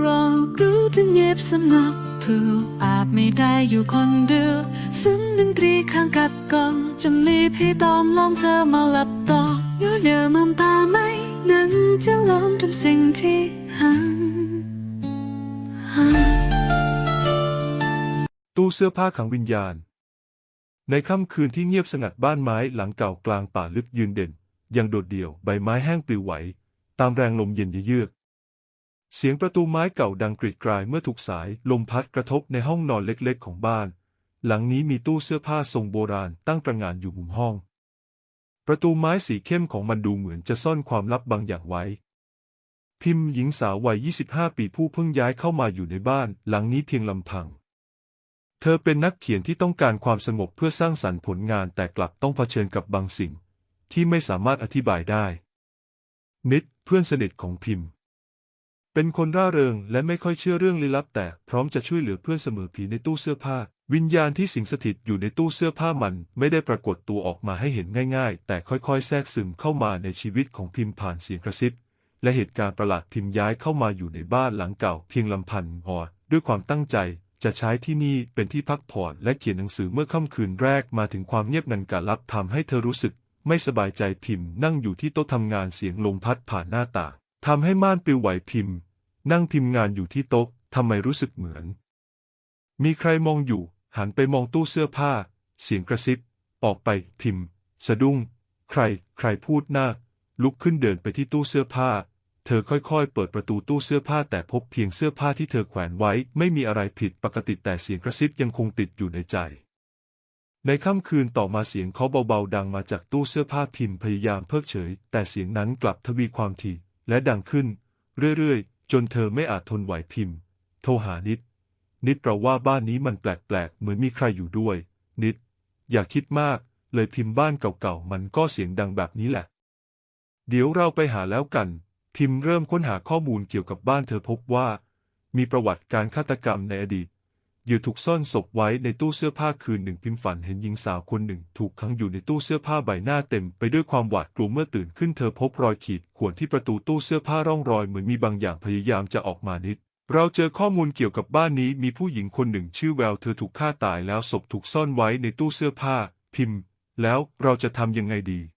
เรารู้ถึงเย็บสำนักถูกอาจไม่ได้อยู่คนเดียวซึ่งดนตรีข้างกัดกองจำลีพี่ตอมลองเธอมาหลับต่อเยอะเยอมันตาไหมนั้นจะลองทำสิ่งที่หันหันตู้เสื้อผ้าขังวิญญาณ ในค่ำคืนที่เงียบสงัดบ้านไม้หลังเก่ากลางป่าลึกยืนเด่น ยังโดดเดี่ยวใบไม้แห้งปลิวไหว ตามแรงลมเย็นเยือก เสียงประตูไม้เก่าดังกรีดกรายเมื่อถูกสายลมพัดกระทบในห้องนอนเล็กๆของบ้าน หลังนี้มีตู้เสื้อผ้าทรงโบราณตั้งตระงานอยู่มุมห้อง ประตูไม้สีเข้มของมันดูเหมือนจะซ่อนความลับบางอย่างไว้ พิมพ์หญิงสาววัย 25 ปีผู้เพิ่งย้ายเข้ามาอยู่ในบ้าน หลังนี้เพียงลำพัง เธอเป็นนักเขียนที่ต้องการความสงบเพื่อสร้างสรรค์ผลงานแต่กลับต้องเผชิญกับบางสิ่ง ที่ไม่สามารถอธิบายได้นิดเพื่อนสนิทของพิมพ์ เป็นคนร่าเริงและไม่ค่อยเชื่อเรื่องลี้ลับแต่พร้อมจะช่วยเหลือเพื่อนเสมอผีในตู้เสื้อผ้า วิญญาณที่สิงสถิตอยู่ในตู้เสื้อผ้ามันไม่ได้ปรากฏตัวออกมาให้เห็นง่าย ๆ แต่ค่อยๆ แทรกซึมเข้ามาในชีวิตของพิมพ์ผ่านเสียงกระซิบและเหตุการณ์ประหลาดพิมพ์ย้ายเข้ามาอยู่ในบ้านหลังเก่าเพียงลำพันหอด้วยความตั้งใจจะใช้ที่นี่เป็นที่พักผ่อนและเขียนหนังสือเมื่อค่ำคืนแรกมาถึงความเงียบนันการลับทำให้เธอรู้สึก ไม่สบายใจพิมพ์นั่งอยู่ที่โต๊ะทำงานเสียงลมพัดผ่านหน้าต่าง ทำให้ม่านปลิวไหวพิมพ์ นั่งพิมพ์งานอยู่ที่โต๊ะทำไมรู้สึกเหมือน มีใครมองอยู่ หันไปมองตู้เสื้อผ้า เสียงกระซิบ ออกไปพิมพ์ สะดุ้ง ใคร ใครพูดหน้า ลุกขึ้นเดินไปที่ตู้เสื้อผ้า เธอค่อยๆ เปิดประตูตู้เสื้อผ้าแต่พบเพียงเสื้อผ้าที่เธอแขวนไว้ ไม่มีอะไรผิดปกติแต่เสียงกระซิบยังคงติดอยู่ในใจในค่ำคืนต่อมาเสียงเคาะเบาๆดังมาจากตู้เสื้อผ้าพิมพ์พยายามเพิกเฉย แต่เสียงนั้นกลับทวีความถี่ และดังขึ้น เรื่อยๆ จนเธอไม่อาจทนไหวพิมพ์ โทรหานิด นิดเราว่าบ้านนี้มันแปลกๆ เหมือนมีใครอยู่ด้วย นิด อย่าคิดมาก เลยพิมพ์บ้านเก่าๆ มันก็เสียงดังแบบนี้แหละ เดี๋ยวเราไปหาแล้วกัน พิมพ์เริ่มค้นหาข้อมูลเกี่ยวกับบ้านเธอพบว่า มีประวัติการฆาตกรรมในอดีต เหยื่อถูกซ่อนศพไว้ในตู้เสื้อผ้าคืนหนึ่งพิมพ์ฝันเห็นหญิงสาวคนหนึ่ง ถูกขังอยู่ในตู้เสื้อผ้าใบหน้าเต็มไปด้วยความหวาดกลัวเมื่อตื่นขึ้นเธอพบรอยขีดข่วนที่ประตูตู้เสื้อผ้าร่องรอยเหมือนมีบางอย่างพยายามจะออกมานิด เราเจอข้อมูลเกี่ยวกับบ้านนี้มีผู้หญิงคนหนึ่งชื่อแววเธอถูกฆ่าตายแล้วศพถูกซ่อนไว้ในตู้เสื้อผ้า พิมพ์ แล้วเราจะทำยังไงดี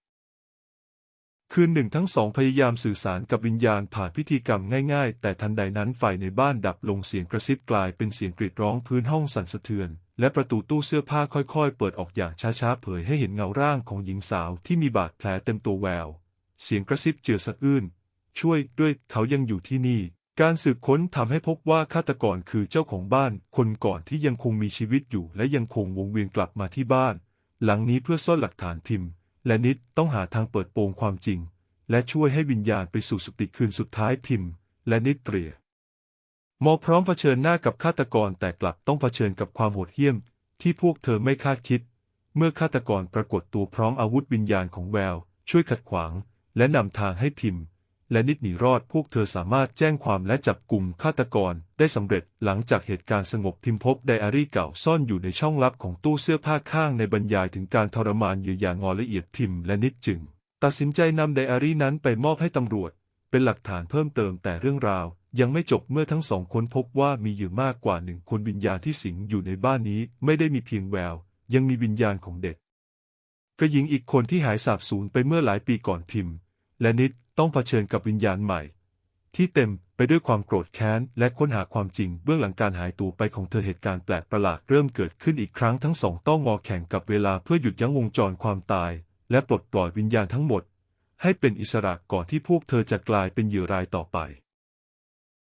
คืนหนึ่งทั้งสองพยายามสื่อสารกับวิญญาณผ่านพิธีกรรมง่ายๆ แต่ทันใดนั้นไฟในบ้านดับลงเสียงกระซิบกลายเป็นเสียงกรีดร้องพื้นห้องสั่นสะเทือน และประตูตู้เสื้อผ้าค่อยๆ เปิดออกอย่างช้าๆ เผยให้เห็นเงาร่างของหญิงสาวที่มีบาดแผลเต็มตัวแวว เสียงกระซิบเจือสะอื้นช่วยด้วยเขายังอยู่ที่นี่ การสืบค้นทำให้พบว่าฆาตกรคือเจ้าของบ้าน คนก่อนที่ยังคงมีชีวิตอยู่ และยังคงวงเวียนกลับมาที่บ้าน หลังนี้เพื่อซ่อนหลักฐานพิมพ์ และนิดต้องหาทางเปิดโปงความจริง และช่วยให้วิญญาณไปสู่สุติคืนสุดท้ายพิมพ์ และนิดเตรียมอพร้อมเผชิญหน้ากับฆาตกรแต่กลับต้องเผชิญกับความโหดเหี้ยม ที่พวกเธอไม่คาดคิด เมื่อฆาตกรปรากฏตัวพร้อมอาวุธวิญญาณของแวว ช่วยขัดขวาง และนำทางให้พิมพ์ และนิดหนีรอดพวกเธอสามารถแจ้งความและจับกลุ่มฆาตกรได้สำเร็จหลังจากเหตุการณ์สงบพิมพ์พบไดอารี่เก่าซ่อนอยู่ในช่องลับของตู้เสื้อผ้าข้างในบรรยายถึงการทรมานเยื่อย่างงอละเอียดพิมพ์และนิดจึง ตัดสินใจนำไดอารี่นั้นไปมอบให้ตำรวจ เป็นหลักฐานเพิ่มเติมแต่เรื่องราว ยังไม่จบเมื่อทั้งสองคนพบว่ามีเหยื่มากกว่าหนึ่งคนวิญญาณที่สิงอยู่ในบ้านนี้ไม่ได้มีเพียงแวว ยังมีวิญญาณของเด็กกระหญิงอีกคนที่หายสาบสูญไปเมื่อหลายปีก่อนพิมพ์ และนิดต้องเผชิญกับวิญญาณใหม่ ที่เต็มไปด้วยความโกรธแค้น และค้นหาความจริงเบื้องหลังการหายตัวไปของเธอเหตุการณ์แปลกประหลาดเริ่มเกิดขึ้นอีกครั้งทั้งสองต้องงอแข่งกับเวลาเพื่อหยุดยั้งวงจรความตาย และปลดปล่อยวิญญาณทั้งหมด ให้เป็นอิสระก่อนที่พวกเธอจะกลายเป็นเหยื่อรายต่อไป